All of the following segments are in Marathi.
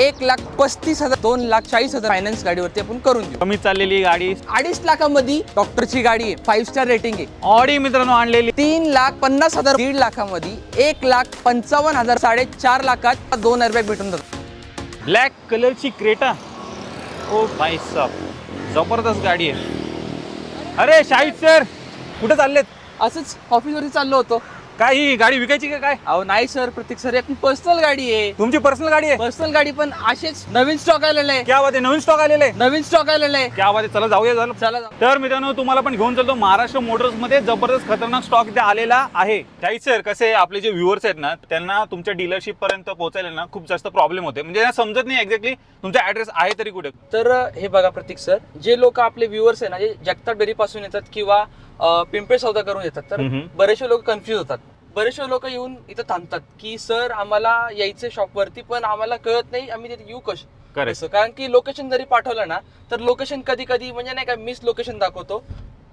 एक लाख पस्तीस हजार दोन लाख चाळीस हजार फायनान्स गाडीवरती आपण करून देऊ. कमी चाललेली गाडी. अडीच लाखामध्ये डॉक्टरची गाडी आहे फाईव्ह स्टार रेटिंग आहे. ऑडी मित्रांनो आणलेली. तीन लाख पन्नास हजार दीड लाखामध्ये एक लाख पंचावन्न हजार साडेचार लाखात दोन एअरबॅग भेटून जातात. ब्लॅक कलरची क्रेटा ओ भाई जबरदस्त गाडी आहे. अरे शाहिद सर कुठे चाललेत? असंच ऑफिसवरती चाललो होतो. काय ही गाडी विकायची का काय? अहो नाही सर. प्रत्येक सर एक पर्सनल गाडी आहे. तुमची पर्सनल गाडी आहे? पर्सनल गाडी पण असेच नवीन स्टॉक आलेलं आहे. क्या बात आहे नवीन स्टॉक आलेले आहे? नवीन स्टॉक आलेलं आहे. क्या बात आहे चला जाऊया झालं. चला जाऊ. तर मित्रांनो तुम्हाला पण घेऊन चालतो. महाराष्ट्र मोटर्समध्ये जबरदस्त खतरनाक स्टॉक इथे आलेला आहे. शाहिद सर कसे आपले जे व्ह्युअर्स आहेत ना त्यांना तुमच्या डीलरशिप पर्यंत पोहोचायला ना खूप जास्त प्रॉब्लेम होते. म्हणजे त्यांना समजत नाही एक्झॅक्टली तुमचा ऍड्रेस आहे तरी कुठे. तर हे बघा प्रतीक सर जे लोक आपले व्ह्युअर्स आहे ना जे जगताप डेअरी पासून येतात किंवा अं, पिंपळे सौदा करून येतात तर हम्म. बरेचसे लोक कन्फ्युज होतात. बरेचसे लोक येऊन इथं थांबतात की सर आम्हाला यायचं शॉपवरती पण आम्हाला कळत नाही आम्ही तिथे येऊ कश कसं कारण की लोकेशन जरी पाठवलं ना तर लोकेशन कधी कधी म्हणजे नाही का मिस लोकेशन दाखवतो.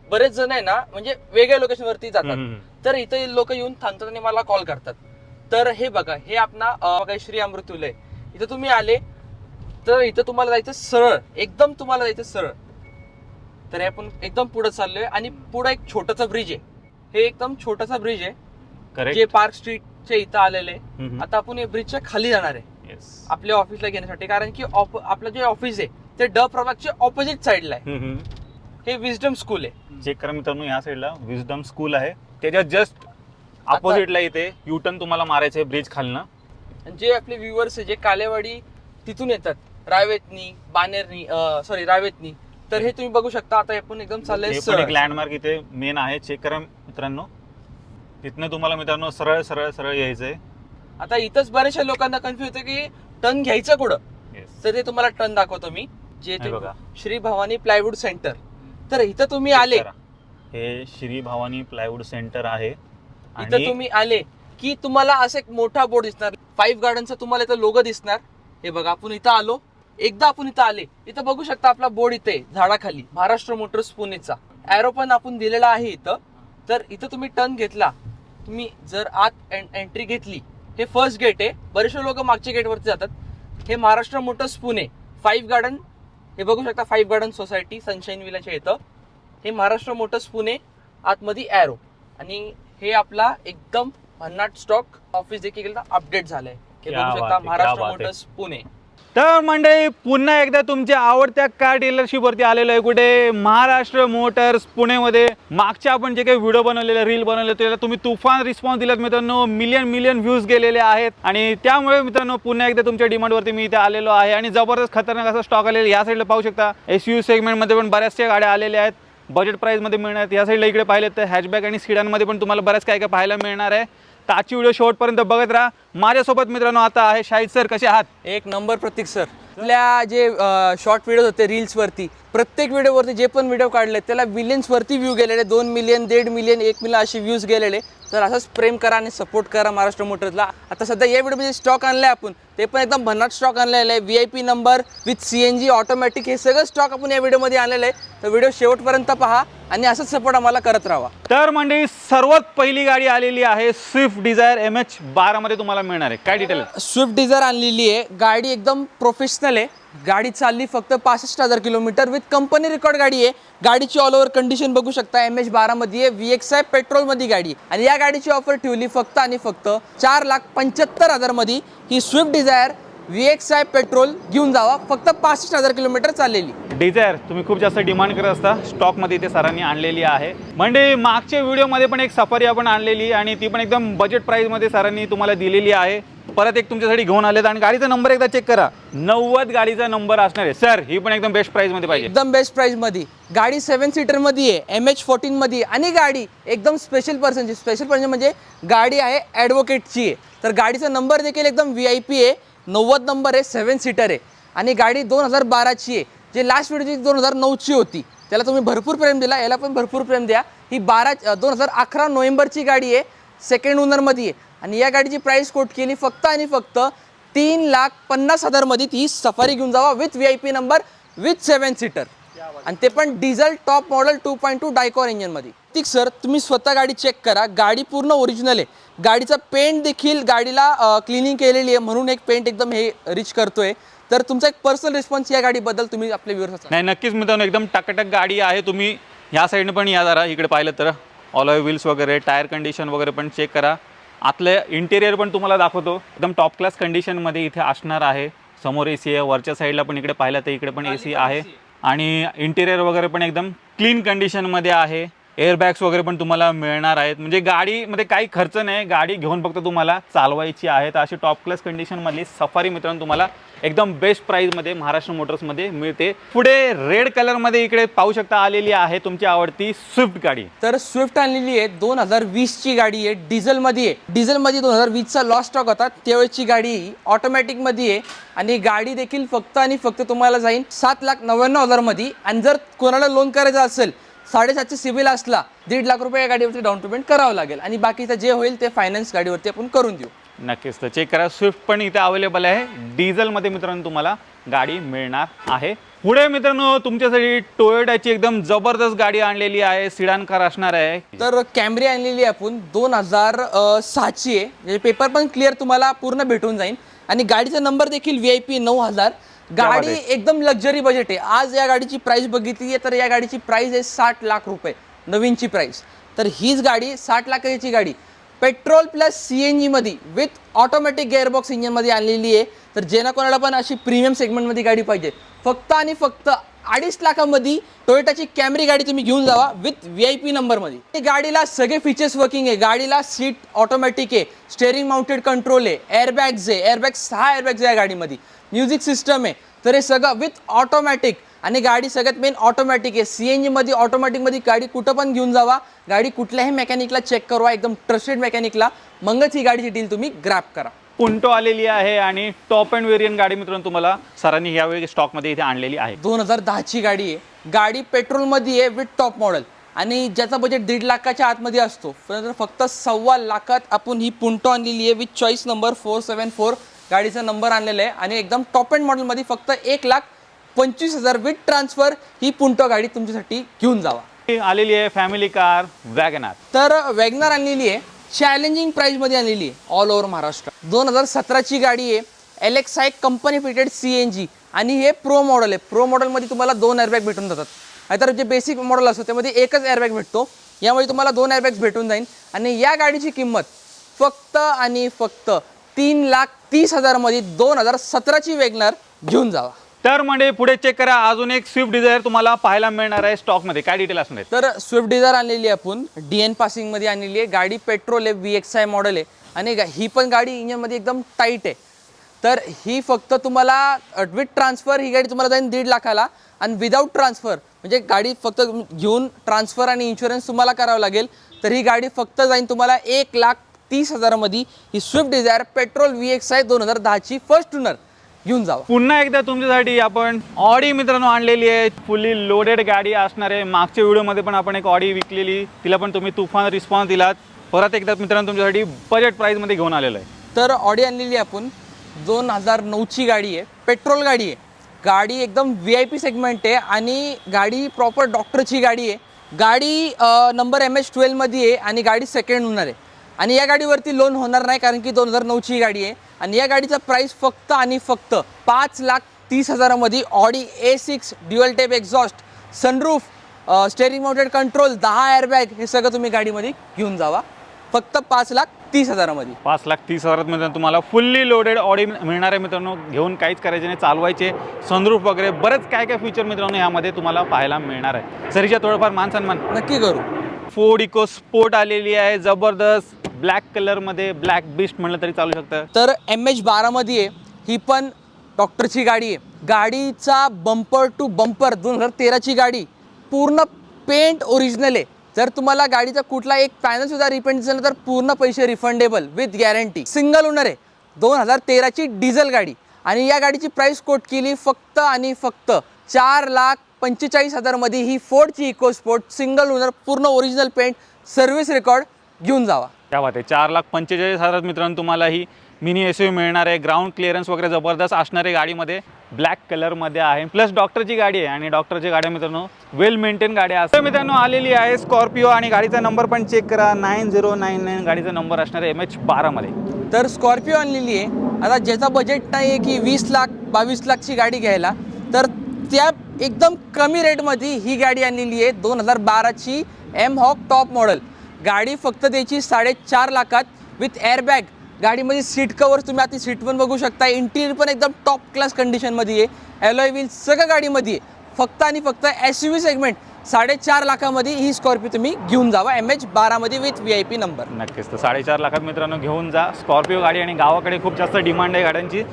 बरेच जण आहे ना म्हणजे वेगळ्या लोकेशन वरती जातात तर इथे लोक येऊन थांबतात आणि मला कॉल करतात. तर हे बघा हे आपला श्री अमृत्युलय इथं तुम्ही आले तर इथं तुम्हाला जायचं सरळ. एकदम तुम्हाला जायचं सरळ. तर हे आपण एकदम पुढे चाललोय आणि पुढे एक छोटासा ब्रिज आहे. हे एकदम छोटासा ब्रिज आहे. जे पार्क स्ट्रीटच्या इथं आलेले आहे. आता आपण ब्रिजच्या खाली जाणार आहे. आपल्या ऑफिसला घेण्यासाठी. कारण की आपलं जे ऑफिस आहे ते ड प्रभागच्या ऑपोजिट साईडला आहे. हे विजडम स्कूल आहे. चेक करा मित्रांनो या साईडला विजडम स्कूल आहे. त्याच्या जस्ट अपोजिटला इथे युटर्न तुम्हाला मारायचं आहे ब्रिज खालनं. आणि जे आपले व्ह्युअर्स आहे जे कालेवाडी तिथून येतात. रावेतनी बानेरनी सॉरी रावेतनी तर हे तुम्ही बघू शकता. आता आपण एकदम चाललंय हे पण एक. लँडमार्क इथे मेन आहे. चेक करा मित्रांनो. तिथनं तुम्हाला मित्रांनो सरळ सरळ सरळ यायचंय. आता इथंच बऱ्याचशा लोकांना कन्फ्युज होतं की टर्न घ्यायचं कुठं? तर ते तुम्हाला टर्न दाखवतो मी. जे हे बघा. Shri Bhavani plywood centre. तर इथं तुम्ही आले. करा. हे श्री भवानी प्लायवूड सेंटर आहे. इथं आणि तुम्ही आले की तुम्हाला असं एक मोठा बोर्ड दिसणार. फाईव्ह गार्डनचा तुम्हाला इथं लोगो दिसणार. हे बघा आपण इथं आलो. एकदा आपण इथं आले. इथं बघू शकता आपला बोर्ड इथे आहे, झाडाखाली. महाराष्ट्र मोटर्स पुणेचा. एरो पण आपण दिलेला आहे इथं. तर इथं तुम्ही टर्न घेतला. तुम्ही जर आत एंट्री घेतली हे फर्स्ट गेट आहे. बरेचसे लोक मागच्या गेटवरती जातात. हे Maharashtra Motors Pune five garden हे बघू शकता फाईव्ह गार्डन सोसायटी सनशाईन विलाच्या इथं. हे महाराष्ट्र मोटर्स पुणे आतमध्ये एरो आणि हे आपला एकदम भन्नाट स्टॉक ऑफिस देखील अपडेट झालंय. हे बघू शकता महाराष्ट्र. मोटर्स पुणे. तर मंडळी पुन्हा एकदा तुमच्या आवडत्या कार डीलरशिपवरती आलेलो आहे कुठे? महाराष्ट्र मोटर्स पुणेमध्ये. मागच्या आपण जे काही व्हिडिओ बनवलेले रील बनवले त्याला तुम्ही तुफान रिस्पॉन्स दिलात मित्रांनो. मिलियन मिलियन व्ह्यूज गेलेले आहेत. आणि त्यामुळे मित्रांनो पुन्हा एकदा तुमच्या डिमांडवरती मी इथे आलेलो आहे. आणि जबरदस्त खतरनाक असा स्टॉक आलेला या साईडला पाहू शकता. एस यू सेगमेंटमध्ये पण बऱ्याचशा गाड्या आलेल्या आहेत. बजेट प्राईसमध्ये मिळणार आहेत. या साईडला इकडे पाहिलेत तर हॅचबॅक आणि सिडांमध्ये पण तुम्हाला बऱ्याच काय काय पाहायला मिळणार आहे. तर आजची व्हिडिओ शेवटपर्यंत बघत राहा. माझ्यासोबत मित्रांनो आता आहे शाहिद सर. कसे आहात? एक नंबर प्रतीक सर. आपल्या जे शॉर्ट व्हिडिओ होते रील्सवरती प्रत्येक व्हिडिओ वरती जे पण व्हिडिओ काढले त्याला मिलियन्स वरती व्ह्यू गेलेले दोन मिलियन दीड मिलियन एक मिलियन असे व्ह्यूज गेलेले. तर असंच प्रेम करा आणि सपोर्ट करा महाराष्ट्र मोटर्सला. आता सध्या या व्हिडिओमध्ये स्टॉक आणलाय आपण ते पण एकदम भन्नाट स्टॉक आणलेला आहे. V I P number with C N G automatic हे सगळं स्टॉक आपण या व्हिडिओमध्ये आणलेलं आहे. तर व्हिडिओ शेवटपर्यंत पहा आणि असंच सपोर्ट आम्हाला करत राहा. तर मंडळी सर्वात पहिली गाडी आलेली आहे स्विफ्ट डिझायर एम एच बारामध्ये तुम्हाला मिळणार आहे. काय डिटेल स्विफ्ट डिझायर आणलेली आहे. गाडी एकदम प्रोफेशनल आहे. गाडी चालली फक्त पासष्ट हजार किलोमीटर. विथ कंपनी रेकॉर्ड गाडी आहे. गाडीची ऑल ओव्हर कंडिशन बघू शकता. एम एच बारामध्ये आहे व्ही एक्स आय पेट्रोलमध्ये गाडी. आहे. आणि या गाडीची ऑफर ठेवली फक्त आणि फक्त चार लाख पंच्याहत्तर हजारमध्ये ही Swift Dzire V X I petrol घेऊन जावा. फक्त पासष्ट हजार किलोमीटर चाललेली. डिझायर तुम्ही खूप जास्त डिमांड करत असता. स्टॉकमध्ये इथे सरांनी आणलेली आहे. म्हणजे मागच्या व्हिडिओमध्ये पण एक सफारी आपण आणलेली आणि ती पण एकदम बजेट प्राईसमध्ये सरांनी तुम्हाला दिलेली आहे. परत एक तुमच्यासाठी घेऊन आलेत आणि गाडीचा नंबर एकदा चेक करा. नव्वद गाडीचा नंबर असणार आहे. सर ही पण एकदम बेस्ट प्राईसमध्ये पाहिजे. एकदम बेस्ट प्राइसमध्ये गाडी सेवन सीटरमध्ये आहे. एम एच फोर्टीन मध्ये आहे. आणि गाडी एकदम स्पेशल पर्सनची स्पेशल पर्सन म्हणजे गाडी आहे ॲडव्होकेटची आहे. तर गाडीचा नंबर देखील एकदम व्ही आय पी आहे. नव्वद नंबर आहे सेवन सीटर आहे. आणि गाडी दोन हजार बाराची आहे. जे लास्ट व्हिडिओची दोन हजार नऊची होती. त्याला तुम्ही भरपूर प्रेम दिला याला पण भरपूर प्रेम द्या. ही बारा दोन हजार अकरा नोव्हेंबरची गाडी आहे सेकंड ओनरमध्ये आहे. आणि या गाडीची प्राईस कोट केली फक्त आणि फक्त तीन लाख पन्नास हजारमध्ये ती सफारी घेऊन जावा with V I P number with seven seater आणि ते पण diesel top model two point two Dicor इंजिनमध्ये ठीक सर तुम्ही स्वतः गाडी चेक करा. गाडी पूर्ण ओरिजिनल आहे. गाडीचा पेंट देखील गाडीला क्लिनिंग केलेली आहे म्हणून एक पेंट एकदम हे रिच करतोय. तर तुमचा एक पर्सनल रिस्पॉन्स या गाडीबद्दल तुम्ही आपल्या व्ह्युअर्स नाही नक्कीच मित्रांनो एकदम टकटक गाडी आहे. तुम्ही ह्या साईडने पण या जरा इकडे पाहिलं तर. ऑलॉय व्हील्स वगैरे टायर कंडिशन वगैरे पण चेक करा. आतलं इंटेरियर पण तुम्हाला दाखवतो. एकदम टॉप क्लास कंडिशनमध्ये इथे असणार आहे. समोर ए सी आहे. वरच्या साईडला पण इकडे पाहिलं तर इकडे पण ए सी आहे. आणि इंटेरियर वगैरे पण एकदम क्लीन कंडिशनमध्ये आहे. एअरबॅग्स वगैरे पण तुम्हाला मिळणार आहेत. म्हणजे गाडीमध्ये काही खर्च नाही. गाडी घेऊन फक्त तुम्हाला चालवायची आहे तर अशी टॉप क्लास कंडिशनमधली सफारी मित्रांनो तुम्हाला एकदम बेस्ट प्राईजमध्ये महाराष्ट्र मोटर्समध्ये मिळते. पुढे रेड कलरमध्ये इकडे पाहू शकता आलेली आहे तुमची आवडती स्विफ्ट गाडी. तर स्विफ्ट आणलेली आहे. दोन हजार वीसची गाडी आहे. डिझेलमध्ये आहे. डिझेलमध्ये दोन हजार वीसचा लॉस स्टॉक होता. त्यावेळेची गाडी ऑटोमॅटिकमध्ये आहे. आणि गाडी देखील फक्त आणि फक्त तुम्हाला जाईल सात लाख नव्याण्णव हजारमध्ये आणि जर कोणाला लोन करायचं असेल साडेसातशे सिबिल असला दीड लाख रुपये या गाडीवरती डाऊन पेमेंट करावं लागेल. आणि बाकीचं जे होईल ते फायनान्स गाडीवरती आपण करून देऊ. नक्कीच तर चेक करा. स्विफ्ट पण इथे अवेलेबल आहे. डिझेलमध्ये मित्रांनो तुम्हाला गाडी मिळणार आहे. पुढे मित्रांनो तुमच्यासाठी टोयोटाची एकदम जबरदस्त गाडी आणलेली आहे. सिडान कार असणार आहे. तर कॅमरी आणलेली आहे आपण. दोन हजार सहाची आहे. म्हणजे पेपर पण क्लिअर तुम्हाला पूर्ण भेटून जाईल. आणि गाडीचा नंबर देखील व्ही आय पी नऊ हजार. गाडी. एकदम लक्झरी बजेट आहे. आज या गाडीची प्राइस बघितली आहे तर या गाडीची प्राइस आहे साठ लाख रुपये नवीनची प्राइस तर हीच गाडी साठ लाखाची गाडी. पेट्रोल प्लस सी एन जीमध्ये विथ ऑटोमॅटिक गिअरबॉक्स इंजिनमध्ये आणलेली आहे. तर जेणा कोणाला पण अशी प्रीमियम सेगमेंटमध्ये गाडी पाहिजे. फक्त आणि फक्त अडीच लाखामध्ये टोयोटाची कॅमरी गाडी तुम्ही घेऊन जावा विथ व्ही आय पी नंबरमध्ये गाडीला सगळे फीचर्स वर्किंग आहे. गाडीला सीट ऑटोमॅटिक आहे. स्टेअरिंग माउंटेड कंट्रोल आहे. एअरबॅग्स आहे. एअरबॅग सहा एअरबॅग्स आहे या गाडीमध्ये म्युझिक सिस्टम आहे. तर हे सगळं विथ ऑटोमॅटिक आणि गाडी सगळ्यात मेन ऑटोमॅटिक आहे. सी एन जीमध्ये ऑटोमॅटिकमध्ये गाडी कुठं पण घेऊन जावा. गाडी कुठल्याही मेकॅनिकला चेक करवा एकदम ट्रस्टेड मेकॅनिकला मगच ही गाडीची डील तुम्ही ग्रॅप करा. पुंटो आलेली आहे आणि टॉप अँड वेरियंट गाडी मित्रांनो तुम्हाला सरांनी यावेळी स्टॉकमध्ये इथे आणलेली आहे. दोन हजार दहाची गाडी आहे. गाडी पेट्रोलमध्ये आहे विथ टॉप मॉडेल आणि ज्याचा बजेट दीड लाखाच्या आतमध्ये असतो. तर फक्त सव्वा लाखात आपण ही पुंटो आणलेली आहे with choice number four seven four गाडीचा नंबर आणलेला आहे आणि एकदम टॉप अँड मॉडेलमध्ये फक्त एक लाख पंचवीस हजार विथ ट्रान्सफर ही पुंटो गाडी तुमच्यासाठी घेऊन जावा. आलेली आहे फॅमिली कार वॅगनार तर वॅगनर आणलेली आहे चॅलेंजिंग प्राईजमध्ये आणलेली आहे ऑल ओव्हर महाराष्ट्र. दोन हजार सतराची गाडी आहे L X I company fitted C N G आणि हे प्रो मॉडेल आहे. प्रो मॉडेलमध्ये तुम्हाला दोन एअरबॅग भेटून जातात. नाहीतर जे बेसिक मॉडेल असतं त्यामध्ये एकच एअरबॅग भेटतो. यामुळे तुम्हाला दोन एअरबॅग्स भेटून जाईल. आणि या गाडीची किंमत फक्त आणि फक्त तीन लाख तीस हजारमध्ये दोन हजार सतराची वॅगनर घेऊन जावा. तर म्हणजे पुढे चेक करा. अजून एक स्विफ्ट डिझायर तुम्हाला पाहायला मिळणार आहे स्टॉकमध्ये काय डिटेल असणार तर स्विफ्ट डिझायर आणलेली आहे आपण. डी एन पासिंगमध्ये आणलेली आहे. गाडी पेट्रोल आहे व्ही एक्स आय मॉडेल आहे. आणि गा- ही पण गाडी इंजिनमध्ये एकदम टाईट आहे. तर ही फक्त तुम्हाला विथ ट्रान्सफर ही गाडी तुम्हाला जाईल दीड लाखाला. आणि विदाऊट ट्रान्सफर म्हणजे गाडी फक्त घेऊन ट्रान्सफर आणि इन्शुरन्स तुम्हाला करावं लागेल. तर ही गाडी फक्त जाईल तुम्हाला एक लाख तीस हजारामध्ये ही Swift Dzire petrol V X I दोन हजार दहाची फर्स्ट ओनर घेऊन जावा. पुन्हा एकदा तुमच्यासाठी आपण ऑडी मित्रांनो आणलेली आहे. फुल्ली लोडेड गाडी असणार आहे. मागच्या व्हिडिओमध्ये पण आपण एक ऑडी विकलेली. तिला पण तुम्ही तुफान रिस्पॉन्स दिलात. परत एकदा मित्रांनो तुमच्यासाठी बजेट प्राईजमध्ये घेऊन आलेलं आहे. तर ऑडी आणलेली आहे आपण. दोन हजार नऊची गाडी आहे. पेट्रोल गाडी आहे. गाडी एकदम व्ही आय पी सेगमेंट आहे आणि गाडी प्रॉपर डॉक्टरची गाडी आहे. गाडी नंबर एम एच ट्वेल्वमध्ये आहे आणि गाडी सेकंड होणार आहे. आणि या गाडीवरती लोन होणार नाही कारण की दोन हजार नऊची गाडी आहे. आणि या गाडीचा प्राईस फक्त आणि फक्त पाच लाख तीस हजारामध्ये Audi A six dual tip exhaust sunroof steering mounted control दहा एअरबॅग हे सगळं तुम्ही गाडीमध्ये घेऊन जावा. फक्त पाच लाख तीस हजारामध्ये. पाच लाख तीस हजारात मित्रांनो तुम्हाला फुल्ली लोडेड ऑडी मिळणार आहे मित्रांनो. घेऊन काहीच करायचे नाही चालवायचे सनरूफ वगैरे बरेच काय काय फीचर मित्रांनो यामध्ये तुम्हाला पाहायला मिळणार आहे. सरीच्या थोडंफार मान सन्मान नक्की करू. फोर्ड इको स्पोर्ट आलेली आहे जबरदस्त. ब्लॅक कलरमध्ये ब्लॅक बिस्ट म्हणलं तरी चालू शकतं. तर एम एच बारामध्ये आहे ही पण डॉक्टरची गाडी आहे गाडीचा बंपर टू बंपर दोन हजार तेराची गाडी पूर्ण पेंट ओरिजिनल आहे. जर तुम्हाला गाडीचा कुठला एक पॅनल सुद्धा रिपेंट झालं तर पूर्ण पैसे refundable with guarantee single owner आहे. दोन हजार तेराची डिझेल गाडी. आणि या गाडीची प्राईस कोट केली फक्त आणि फक्त चार लाख पंचेचाळीस हजारमध्ये ही फोर्डची इको स्पोर्ट सिंगल ओनर पूर्ण ओरिजिनल पेंट सर्व्हिस रेकॉर्ड घेऊन जावा. त्या बात आहे. चार लाख पंचेचाळीस हजारात मित्रांनो तुम्हाला ही मिनी एस यू मिळणार आहे. ग्राउंड क्लिअरन्स वगैरे जबरदस्त असणारे गाडीमध्ये ब्लॅक कलरमध्ये आहे. प्लस डॉक्टरची गाडी आहे आणि डॉक्टरची गाड्या मित्रांनो वेल मेंटेन गाड्या असं मित्रांनो आलेली आहे स्कॉर्पिओ आणि गाडीचा नंबर पण चेक करा. नाईन झिरो नाईन नाईन गाडीचा नंबर असणार आहे एम एच बारामध्ये तर स्कॉर्पिओ आणलेली आहे. आता ज्याचा बजेट नाही आहे की वीस लाख बावीस लाखची गाडी घ्यायला तर त्या एकदम कमी रेटमध्ये ही गाडी आणलेली आहे. दोन हजार बाराची एम हॉक टॉप मॉडेल गाडी फक्त त्याची साडेचार लाखात विथ एअरबॅग गाडीमध्ये सीट कवर तुम्ही आता सीट पण बघू शकता इंटिरियर पण एकदम टॉप क्लास कंडिशनमध्ये आहे. ॲलॉय व्हील सगळं गाडीमध्ये आहे. फक्त आणि फक्त एस यू व्ही सेगमेंट साडेचार लाखामध्ये ही स्कॉर्पिओ तुम्ही घेऊन जावा. एम एच बारामध्ये with V I P number नक्कीच. तर साडेचार लाखात मित्रांनो घेऊन जा. स्कॉर्पिओ गाडी आणि गावाकडे खूप जास्त डिमांड आहे गाड्यांची.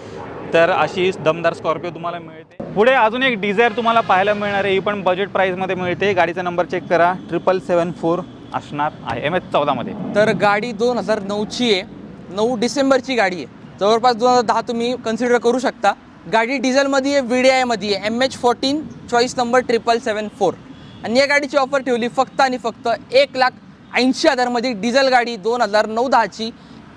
तर अशी दमदार स्कॉर्पिओ तुम्हाला मिळते. पुढे अजून एक डिझायर तुम्हाला पाहायला मिळणार आहे. ही पण बजेट प्राईसमध्ये मिळते. गाडीचा नंबर चेक करा. ट्रिपल सेवन फोर असणार आहे. एम एच चौदामध्ये. तर गाडी दोन हजार नऊची आहे. नऊ डिसेंबरची गाडी आहे. जवळपास दोन हजार दहा तुम्ही कन्सिडर करू शकता. गाडी डिझेलमध्ये आहे व्ही डी आयमध्ये आहे. M H fourteen choice number triple seven four आणि या गाडीची ऑफर ठेवली फक्त आणि फक्त एक लाख ऐंशी हजारमध्ये डिझेल गाडी दोन हजार नऊ दहाची.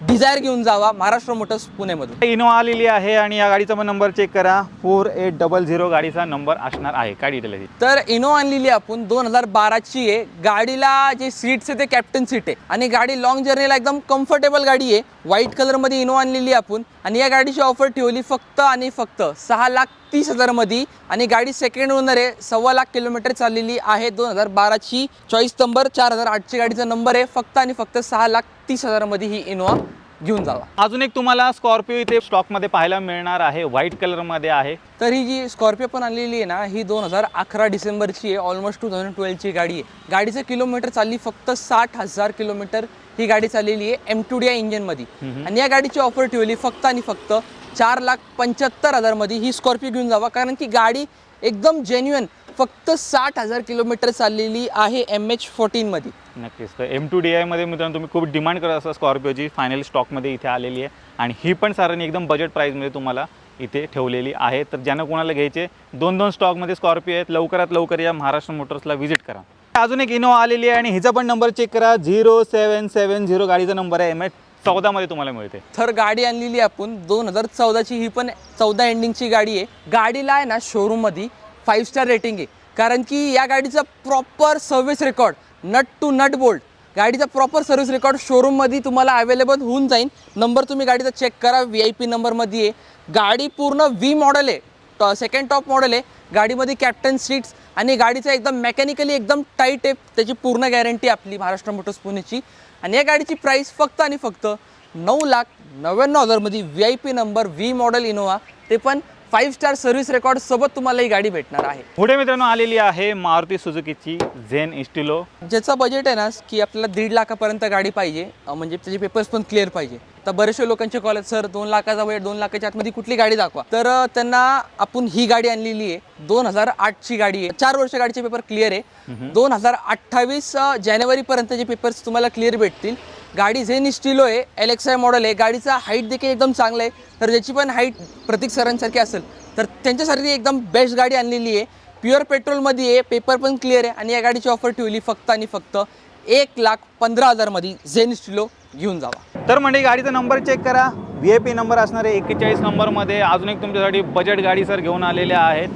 डिझायर घेऊन जावा महाराष्ट्र मोटर्स पुणेमधून. इनोवा आलेली आहे आणि या गाडीचा पण नंबर चेक करा. फोर एट डबल झिरो गाडीचा नंबर असणार आहे. काय डिटेल आहे ती? तर इनो आणलेली आपण दोन हजार बाराची आहे. गाडीला जे सीट्स आहे ते कॅप्टन सीट आहे. आणि गाडी लॉंग जर्नीला एकदम कम्फर्टेबल गाडी आहे. व्हाईट कलरमध्ये इनो आणलेली आहे आपण. आणि या गाडीची ऑफर ठेवली फक्त आणि फक्त सहा लाख तीस हजारमध्ये आणि गाडी सेकंड ओनर आहे सव्वा लाख किलोमीटर चाललेली आहे दोन हजार बाराची चॉईस नंबर चार हजार आठची गाडीचा नंबर आहे. फक्त आणि फक्त सहा लाख तीस हजारमध्ये ही इनोवा घेऊन जावा. अजून एक तुम्हाला स्कॉर्पिओ इथे स्टॉकमध्ये पाहायला मिळणार आहे व्हाईट कलरमध्ये आहे. तर ही जी स्कॉर्पिओ पण आणलेली आहे ना ही दोन हजार अकरा डिसेंबरची आहे ऑलमोस्ट टू थाउजंड ट्वेल्वची गाडी आहे. गाडीचं किलोमीटर चालली फक्त साठ हजार किलोमीटर ही गाडी चाललेली आहे एम टू डी आय इंजिनमध्ये आणि या गाडीची ऑफर ठेवली फक्त आणि फक्त चार लाख पंच्याहत्तर हजारमध्ये ही स्कॉर्पिओ घेऊन जावा. कारण की गाडी एकदम जेन्युअन फक्त साठ हजार किलोमीटर चाललेली आहे एम एच फोर्टीनमध्ये नक्कीच. तर एम टू डी आयमध्ये मित्रांनो तुम्ही खूप डिमांड करत असता स्कॉर्पिओची. फायनल स्टॉकमध्ये इथे आलेली आहे. आणि ही पण सारांनी एकदम बजेट प्राईजमध्ये तुम्हाला इथे ठेवलेली आहे. तर ज्यांना कोणाला घ्यायचे दोन दोन स्टॉकमध्ये स्कॉर्पिओ आहेत लवकरात लवकर या महाराष्ट्र मोटर्सला व्हिजिट करा. अजून एक इनोवा आलेली आहे आणि हिचा पण नंबर चेक करा. झिरो सेवन सेवन झिरो गाडीचा नंबर आहे एम एच चौदामध्ये तुम्हाला मिळते. तर गाडी आणलेली आपण. दोन हजार चौदाची ही पण चौदा एंडिंगची गाडी आहे. गाडीला आहे ना शोरूममध्ये फाईव्ह स्टार रेटिंग आहे. कारण की या गाडीचा proper service record nut to nut bolt गाडीचा प्रॉपर सर्व्हिस रेकॉर्ड शोरूममध्ये तुम्हाला अवेलेबल होऊन जाईल नंबर तुम्ही गाडीचा चेक करा. व्ही आय पी नंबरमध्ये आहे. गाडी पूर्ण व्ही मॉडेल आहे. सेकंड टॉप मॉडेल आहे. गाडीमध्ये कॅप्टन सीट्स आणि गाडीचं एकदम मेकॅनिकली एकदम टाईट आहे. त्याची पूर्ण गॅरंटी आपली महाराष्ट्र मोटर्स पुणेची. आणि या गाडीची प्राईस फक्त आणि फक्त नऊ लाख नव्याण्णव हजारमध्ये V I P number V model Innova ते पण फाईव्ह स्टार सर्व्हिस रेकॉर्ड सोबत तुम्हाला ही गाडी भेटणार आहे. पुढे मित्रांनो आलेली आहे मारुती सुझुकीची झेन इस्टिलो. ज्याचं बजेट आहे ना की आपल्याला दीड लाखापर्यंत गाडी पाहिजे अं, म्हणजे त्याचे पेपर्स पण क्लिअर पाहिजे. तर बरेचसे लोकांचे कॉलेज सर दोन लाखाचा वेळ दोन लाखाच्या आतमध्ये कुठली गाडी दाखवा. तर अं, त्यांना आपण ही गाडी आणलेली आहे दोन हजार आठची गाडी आहे. चार वर्ष गाडीचे पेपर क्लिअर आहे. दोन हजार अठ्ठावीस जानेवारीपर्यंतचे पेपर्स तुम्हाला क्लिअर भेटतील. गाडी झेन स्टिलो आहे एल एक्स आय मॉडेल आहे गाडीचा हाईट देखील एकदम चांगला आहे. तर ज्याची पण हाईट प्रतीक सरांसारखी असेल तर त्यांच्यासाठी एकदम बेस्ट गाडी आणलेली आहे. प्युअर पेट्रोलमध्ये आहे पेपर पण क्लिअर आहे आणि या गाडीची ऑफर ठेवली फक्त आणि फक्त एक लाख पंधरा हजारमध्ये झेन स्टिलो घेऊन जावा. तर म्हणजे गाडीचा नंबर चेक करा. व्ही आय पी नंबर असणार एक्केचाळीस नंबरमध्ये अजून एक तुमच्यासाठी बजेट गाडी सर घेऊन आलेल्या आहेत.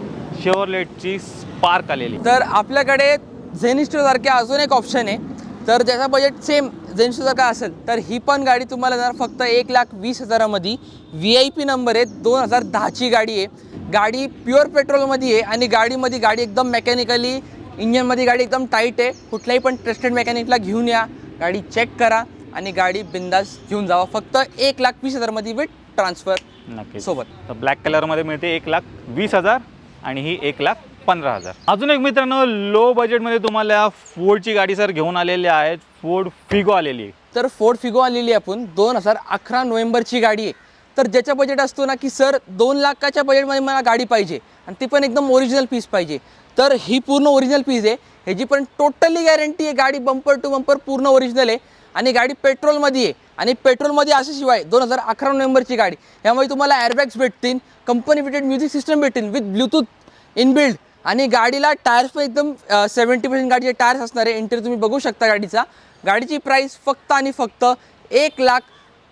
शेवरलेटची स्पार्क आलेली. तर आपल्याकडे झेनिस्टो सारखे अजून एक ऑप्शन आहे. तर ज्याचा बजेट सेम झेनिस्टो सारखा असेल तर ही पण गाडी तुम्हाला जाणार फक्त एक लाख वीस हजारामध्ये. व्ही आय पी नंबर आहे दोन हजार दहाची गाडी आहे. गाडी प्युअर पेट्रोलमध्ये आहे आणि गाडीमध्ये गाडी एकदम मेकॅनिकली इंजनमध्ये गाडी एकदम टाईट आहे. कुठल्याही पण ट्रस्टेड मेकॅनिकला घेऊन या गाडी चेक करा आणि गाडी बिंदास घेऊन जावा. फक्त एक लाख वीस हजारमध्ये विथ ट्रान्सफर नक्कीच. सोबत. तर ब्लॅक कलरमध्ये मिळते एक लाख वीस हजार आणि ही एक लाख पंधरा हजार. अजून एक मित्रांनो लो बजेटमध्ये तुम्हाला फोर्डची गाडी सर घेऊन आलेली आहेत फोर्ड फिगो आलेली. आहे तर फोर्ड फिगो आलेली आहे आपण. दोन हजार अकरा नोव्हेंबरची गाडी आहे. तर ज्याचा बजेट असतो ना की सर दोन लाखाच्या बजेटमध्ये मला गाडी पाहिजे. आणि ती पण एकदम ओरिजिनल पीस पाहिजे. तर ही पूर्ण ओरिजिनल पीस आहे. ह्याची पण टोटली गॅरंटी आहे. गाडी बंपर टू बंपर पूर्ण ओरिजिनल आहे. आणि गाडी पेट्रोलमध्ये आहे. आणि पेट्रोलमध्ये अशाशिवाय दोन हजार अकरा नोव्हेंबरची गाडी. यामुळे तुम्हाला एअरबॅग्स भेटतील कंपनी फिटेड म्युझिक सिस्टम भेटतील विथ ब्लूटूथ इनबिल्ड आणि गाडीला टायर्स पण एकदम सेवन्टी पर्सेंट गाडीचे टायर्स असणार. आहे इंटर तुम्ही बघू शकता गाडीचा. गाडीची प्राईस फक्त आणि फक्त एक लाख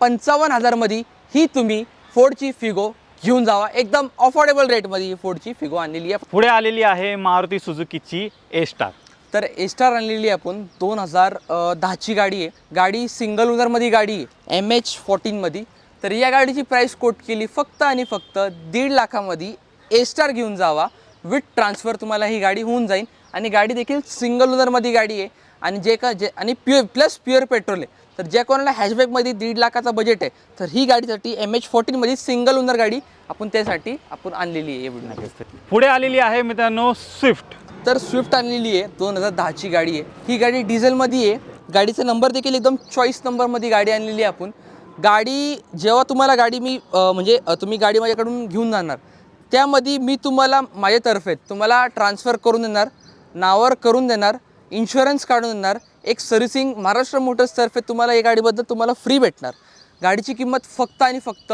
पंचावन्न हजारमध्ये ही तुम्ही फोर्डची फिगो घेऊन जावा. एकदम अफोर्डेबल रेटमध्ये ही फोर्डची फिगो आणलेली आहे. पुढे आलेली आहे मारुती सुझुकीची ए स्टार तर एस्टार आणलेली आहे आपण. दोन हजार दहाची गाडी आहे. गाडी सिंगल ओनरमध्ये गाडी आहे. एम एच फोर्टीनमध्ये तर या गाडीची प्राईस कोट केली फक्त आणि फक्त दीड लाखामध्ये एस्टार घेऊन जावा. विथ ट्रान्सफर तुम्हाला ही गाडी होऊन जाईल. आणि गाडी देखील सिंगल ओनरमध्ये गाडी आहे. आणि जे का जे आणि प्युअर प्लस प्युअर पेट्रोल आहे. तर ज्या कोणाला हॅशबॅकमध्ये दीड लाखाचा बजेट आहे तर ही गाडीसाठी एम एच फोर्टीनमध्ये सिंगल ओनर गाडी आपण त्यासाठी आपण आणलेली आहे एवढी. पुढे आलेली आहे मित्रांनो स्विफ्ट तर स्विफ्ट आणलेली आहे दोन हजार दहाची गाडी आहे. ही गाडी डिझेलमध्ये आहे. गाडीचा नंबर देखील एकदम चॉईस नंबरमध्ये गाडी आणलेली आहे आपण. गाडी जेव्हा तुम्हाला गाडी मी म्हणजे तुम्ही गाडी माझ्याकडून घेऊन जाणार त्यामध्ये मी तुम्हाला माझ्यातर्फे तुम्हाला ट्रान्सफर करून देणार नावावर करून देणार इन्शुरन्स काढून देणार एक सर्व्हिसिंग महाराष्ट्र मोटर्सतर्फे तुम्हाला या गाडीबद्दल तुम्हाला फ्री भेटणार. गाडीची किंमत फक्त आणि फक्त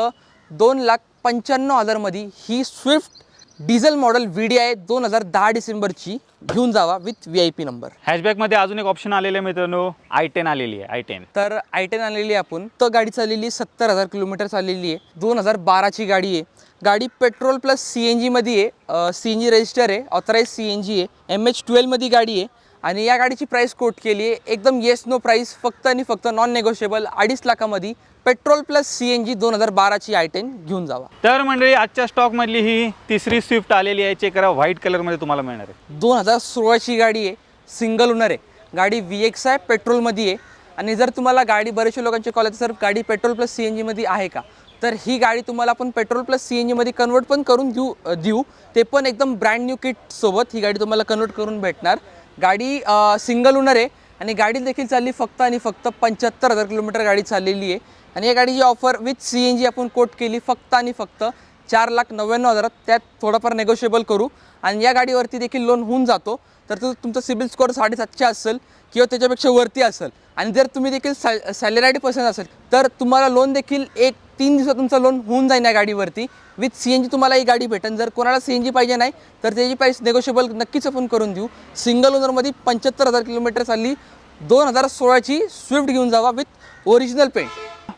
दोन लाख पंच्याण्णव हजारमध्ये ही Swift diesel model V D I दोन हजार दहा डिसेंबरची घेऊन जावा with V I P number हॅशबॅकमध्ये अजून एक ऑप्शन आलेलं आहे मित्रांनो आय टेन आलेली आहे आय टेन तर आय टेन आणलेली आहे आपण. तर गाडी चाललेली सत्तर हजार किलोमीटर चाललेली आहे. दोन हजार बाराची गाडी आहे. गाडी पेट्रोल प्लस सी एन जीमध्ये आहे. सी एन जी रजिस्टर आहे. ऑथराईज सी एन जी आहे. एम एच ट्वेल्वमध्ये गाडी आहे. आणि या गाडीची प्राईस कोट केली आहे. एकदम येस नो प्राईस फक्त आणि फक्त नॉन नेगोशिएबल अडीच लाखामध्ये petrol plus C N G दोन हजार बाराची आय टेन घेऊन जावा. तर मंडळी आजच्या स्टॉकमधली ही तिसरी स्विफ्ट आलेली आहे. चेक करा व्हाईट कलरमध्ये तुम्हाला मिळणार आहे. दोन हजार सोळाची गाडी आहे. सिंगल ओनर आहे. गाडी व्ही एक्स आहे पेट्रोलमध्ये आहे. आणि जर तुम्हाला गाडी बरेचशे लोकांचे कॉल येतात सर गाडी पेट्रोल प्लस सी एन जीमध्ये आहे का? तर ही गाडी तुम्हाला आपण पेट्रोल प्लस सी एन जीमध्ये कन्वर्ट पण करून देऊ देऊ. ते पण एकदम ब्रँड न्यू किट सोबत ही गाडी तुम्हाला कन्वर्ट करून भेटणार. गाडी सिंगल ओनर आहे आणि गाडी देखील चालली फक्त आणि फक्त पंच्याहत्तर हजार किलोमीटर गाडी चाललेली आहे. आणि या गाडीची offer with C N G आपण कोट केली फक्त आणि फक्त चार लाख नव्याण्णव हजारात. त्यात थोडंफार नेगोशिएबल करू. आणि या गाडीवरती देखील लोन होऊन जातो. तर तो तुमचा सिबिल स्कोअर साडेसातशे असेल किंवा त्याच्यापेक्षा वरती असेल. आणि जर तुम्ही देखील सॅ सॅलराईड पर्सन असेल तर तुम्हाला लोन देखील एक तीन दिवसात तुमचं लोन होऊन जाईल या गाडीवरती. विथ सी एन जी तुम्हाला ही गाडी भेटेल. जर कोणाला सी एन जी पाहिजे नाही तर त्याची प्राईस नेगोशिएबल नक्कीच आपण करून देऊ. सिंगल ओनरमध्ये पंच्याहत्तर हजार किलोमीटर चालली. दोन हजार सोळाची स्विफ्ट घेऊन जावा विथ ओरिजिनल पेंट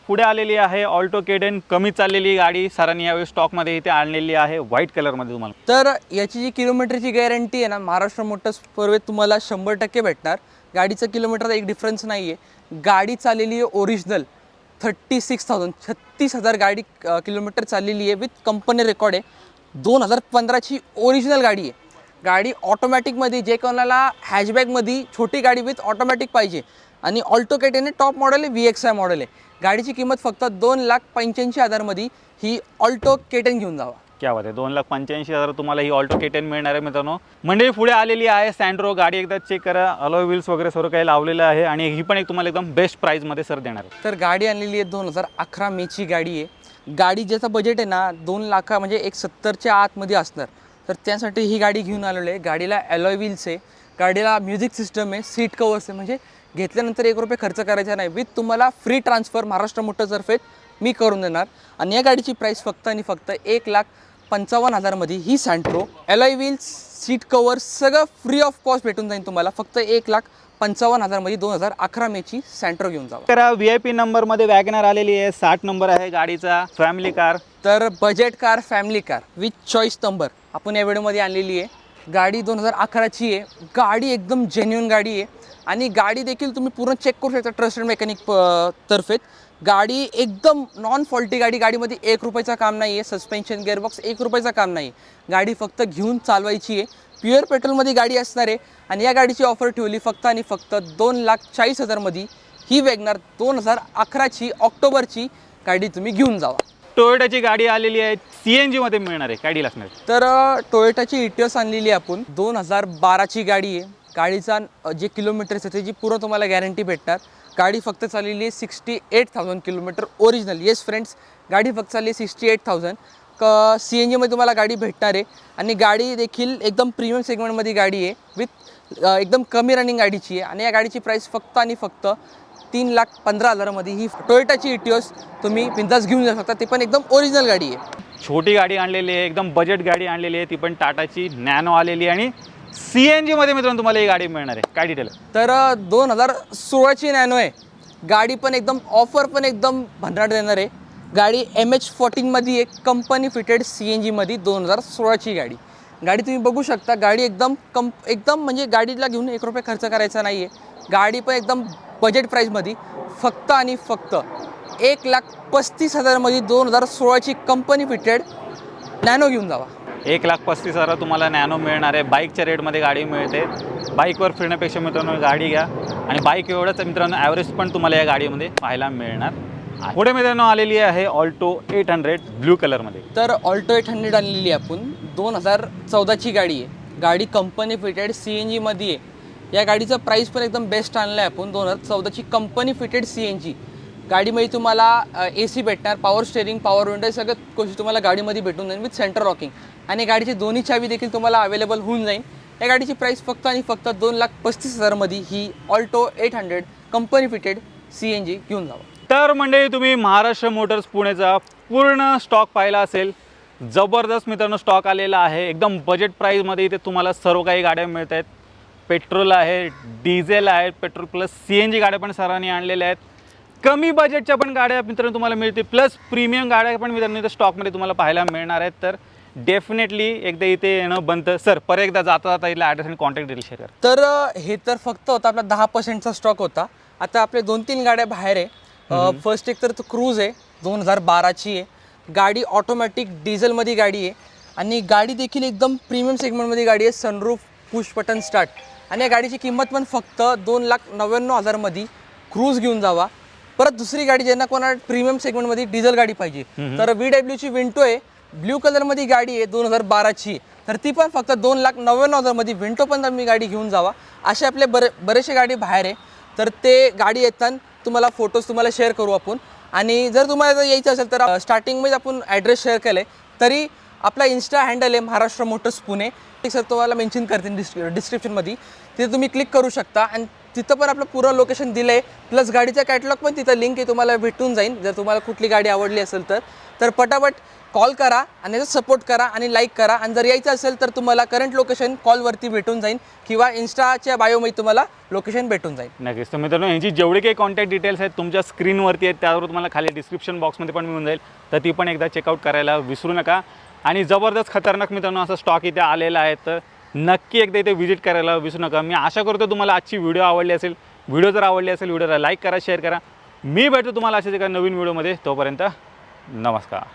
पुढे आलेली आहे ऑल्टो केडेन कमी चाललेली गाडी सरांनी यावेळी स्टॉकमध्ये इथे आणलेली आहे. व्हाईट कलरमध्ये तुम्हाला. तर याची जी किलोमीटरची गॅरंटी आहे ना महाराष्ट्र मोटर्स पूर्वेत तुम्हाला शंभर टक्के भेटणार. गाडीचं किलोमीटरचा एक डिफरन्स नाही आहे गाडी चाललेली आहे ओरिजिनल थर्टी सिक्स थाउजंड छत्तीस हजार गाडी किलोमीटर चाललेली आहे विथ कंपनी रेकॉर्ड आहे. दोन हजार पंधराची ओरिजिनल गाडी आहे. गाडी ऑटोमॅटिकमध्ये जे कोणाला हॅशबॅकमध्ये छोटी गाडी विथ ऑटोमॅटिक पाहिजे. आणि ऑल्टो केटेने टॉप मॉडेल आहे व्ही एक्स आय मॉडेल आहे. गाडीची किंमत फक्त दोन लाख पंच्याऐंशी हजारमध्ये ही ऑल्टो केटेन घेऊन जावा. क्या बात आहे. दोन लाख पंच्याऐंशी हजार तुम्हाला ही ऑल्टो केटेन मिळणार आहे मित्रांनो. मंडळी पुढे आलेली आहे सँड्रो गाडी एकदा चेक करा. अलो व्हील्स वगैरे सर्व काही लावलेलं आहे आणि ही पण एक तुम्हाला एकदम बेस्ट प्राईजमध्ये सर देणार आहे. तर गाडी आणलेली आहे दोन हजार अकरा मेची गाडी आहे. गाडी ज्याचं बजेट आहे ना दोन लाखा म्हणजे एक सत्तरच्या आतमध्ये असणार. तर त्यासाठी ही गाडी घेऊन आलेलो आहे. गाडीला अलॉय व्हील्स आहे. गाडीला म्युझिक सिस्टम आहे. सीट कवर्स आहे. म्हणजे घेतल्यानंतर एक रुपये खर्च करायचा नाही. विथ तुम्हाला फ्री ट्रान्सफर महाराष्ट्र मोटरतर्फे मी करून देणार. आणि या गाडीची प्राईस फक्त आणि फक्त एक लाख पंचावन्न हजारमध्ये ही Santro alloy wheels seat cover सगळं फ्री ऑफ कॉस्ट भेटून जाईल तुम्हाला. फक्त एक लाख पंचावन्न हजारमध्ये दोन हजार अकरा मेची सँट्रो घेऊन जावा. करा व्ही आय पी नंबरमध्ये वॅगनर आलेली आहे. साठ नंबर आहे गाडीचा. फॅमिली कार तर budget car family car with choice number आपण या व्हिडिओमध्ये आणलेली आहे. गाडी दोन हजार अकराची आहे. गाडी एकदम जेन्युन गाडी आहे. आणि गाडी देखील तुम्ही पूर्ण चेक करू शकता ट्रस्टेड मेकॅनिक तर्फेत. गाडी एकदम नॉन फॉल्टी गाडी गाडीमध्ये एक रुपयाचं काम नाही आहे सस्पेन्शन गेअरबॉक्स एक रुपयाचं काम नाही गाडी फक्त घेऊन चालवायची आहे. प्युअर पेट्रोलमध्ये गाडी असणार आहे आणि या गाडीची ऑफर ठेवली फक्त आणि फक्त दोन लाख चाळीस हजारमध्ये. ही वॅगनार दोन हजार अकराची ऑक्टोबरची गाडी तुम्ही घेऊन जावा. टोयोटाची गाडी आलेली आहे सी एन जीमध्ये मिळणार आहे असणार आहे? तर टोयोटाची इटिओस आणलेली आहे आपण. दोन हजार बाराची गाडी आहे. गाडीचा जे किलोमीटर्स आहे त्याची पूर्ण तुम्हाला गॅरंटी भेटणार. गाडी फक्त चाललेली आहे sixty eight thousand kilometre original yes friends गाडी फक्त चालली आहे सिक्स्टी एट थाउजंड क सी एन जीमध्ये तुम्हाला गाडी भेटणार आहे. आणि गाडी देखील एकदम प्रीमियम सेगमेंटमध्ये गाडी आहे विथ एकदम कमी रनिंग गाडीची आहे. आणि या गाडीची प्राईस फक्त आणि फक्त तीन लाख पंधरा हजारामध्ये. ही टोयोटाची इटिओस तुम्ही बिंदास घेऊन जाऊ शकता. ती पण एकदम ओरिजिनल गाडी आहे. छोटी गाडी आणलेली आहे एकदम बजेट गाडी आणलेली आहे. ती पण टाटाची नॅनो आलेली आहे आणि सी एन जीमध्ये मित्रांनो तुम्हाला ही गाडी मिळणार आहे. काय डिटेल तर दोन हजार सोळाची नॅनो आहे गाडी पण एकदम ऑफर पण एकदम भन्नाट देणार आहे. गाडी एम एच फोर्टीनमध्ये एक कंपनी फिटेड सी एन जीमध्ये दोन हजार सोळाची गाडी. गाडी तुम्ही बघू शकता गाडी एकदम कंप एकदम म्हणजे गाडीला घेऊन एक रुपये खर्च करायचा नाही आहे गाडी पण एकदम बजेट प्राईजमध्ये फक्त आणि फक्त एक लाख पस्तीस हजारमध्ये दोन हजार सोळाची कंपनी फिटेड नॅनो घेऊन जावा. एक लाख पस्तीस हजार तुम्हाला नॅनो मिळणार आहे. बाईकच्या रेटमध्ये गाडी मिळते. बाईकवर फिरण्यापेक्षा मित्रांनो गाडी घ्या. आणि बाईक एवढंच मित्रांनो ॲव्हरेज पण तुम्हाला या गाडीमध्ये पाहायला मिळणार पुढे मित्रांनो आलेली आहे ऑल्टो एट हंड्रेड ब्ल्यू कलरमध्ये तर ऑल्टो एट हंड्रेड आणलेली आहे आपण. दोन हजार चौदाची गाडी आहे. गाडी कंपनी फिटेड सी एन जीमध्ये आहे. या गाडीचं प्राईस पण एकदम बेस्ट आणलं आहे आपण. दोन हजार चौदाची company fitted C N G गाडीमध्ये तुम्हाला ए सी भेटणार पॉवर स्टेरिंग पॉवर विंडो सगळ्या गोष्टी तुम्हाला गाडीमध्ये भेटून जाईल विथ सेंटर रॉकिंग आणि गाडीची दोन्ही चावी देखील तुम्हाला अवेलेबल होऊन जाईल. या गाडीची प्राईस फक्त आणि फक्त दोन लाख पस्तीस हजारमध्ये ही Alto eight hundred company fitted C N G घेऊन जावं. तर म्हणजे तुम्ही महाराष्ट्र मोटर्स पुणेचा पूर्ण स्टॉक पाहिला असेल. जबरदस्त मित्रांनो स्टॉक आलेला आहे. एकदम बजेट प्राईजमध्ये इथे तुम्हाला सर्व काही गाड्या मिळत आहेत पेट्रोल आहे डिझेल आहे petrol plus C N G गाड्या पण सरांनी आणलेल्या आहेत. कमी बजेटच्या पण गाड्या मित्रांनो तुम्हाला मिळतील. प्लस प्रीमियम गाड्या पण मित्रांनो इथं स्टॉकमध्ये तुम्हाला पाहायला मिळणार आहेत. तर डेफिनेटली एकदा इथे येणं बनतं सर परत एकदा जाता जाता इथला ॲड्रेस आणि कॉन्टॅक्ट डिटेल शेअर करा. तर हे तर फक्त होता. आपला दहा पर्सेंटचा स्टॉक होता. आता आपले दोन तीन गाड्या बाहेर आहे. फर्स्ट एक तर क्रूज आहे. दोन हजार बाराची आहे. गाडी ऑटोमॅटिक डिझेलमध्ये गाडी आहे. आणि गाडी देखील एकदम प्रीमियम सेगमेंटमध्ये गाडी आहे. सनरूफ पुश बटन स्टार्ट आणि या गाडीची किंमत पण फक्त दोन लाख नव्याण्णव हजारमध्ये क्रूज घेऊन जावा. परत दुसरी गाडी ज्यांना कोणा प्रीमियम सेगमेंटमध्ये डिझेल गाडी पाहिजे. तर व्ही डब्ल्यूची विंटो आहे. ब्ल्यू कलरमध्ये गाडी आहे दोन हजार बाराची. तर ती पण फक्त दोन लाख नव्याण्णव हजारमध्ये विंटो पण तुम्ही गाडी घेऊन जावा. असे आपले बरे बरेचसे गाडी बाहेर आहे. तर ते गाडी येताना तुम्हाला फोटोज तुम्हाला शेअर करू आपण. आणि जर तुम्हाला जर यायचं असेल तर स्टार्टिंगमध्ये आपण ॲड्रेस शेअर केलं तरी आपला इन्स्टा हँडल आहे महाराष्ट्र मोटर्स पुणे सर तुम्हाला मेन्शन करतील डिस्क्रि डिस्क्रिप्शनमध्ये तिथे तुम्ही क्लिक करू शकता. आणि तिथं पण आपलं पूर्ण लोकेशन दिलं आहे प्लस गाडीचा कॅटलॉग पण तिथं लिंक आहे. तुम्हाला भेटून जाईल. जर तुम्हाला कुठली गाडी आवडली असेल तर. तर पटापट कॉल करा आणि याचा सपोर्ट करा आणि लाईक करा. आणि जर यायचं असेल तर तुम्हाला करंट लोकेशन कॉलवरती भेटून जाईल. किंवा इन्स्टाच्या बायोमध्ये तुम्हाला लोकेशन भेटून जाईल. नक्कीच. तर मित्रांनो यांची जेवढी काही कॉन्टॅक्ट डिटेल्स आहेत तुमच्या स्क्रीनवरती आहेत त्यावर तुम्हाला खाली डिस्क्रिप्शन बॉक्समध्ये पण मिळून जाईल. तर ती पण एकदा चेकआउट करायला विसरू नका. आणि जबरदस्त खतरनाक मित्रांनो असा स्टॉक इथे आलेला आहे. तर नक्की एकदा इथे व्हिजिट करायला विसरू नका. मी आशा करतो तुम्हाला आजची व्हिडिओ आवडली असेल. व्हिडिओ जर आवडली असेल व्हिडिओला लाईक करा शेअर करा. मी भेटतो तुम्हाला अशाच एका नवीन व्हिडिओमध्ये तोपर्यंत नमस्कार.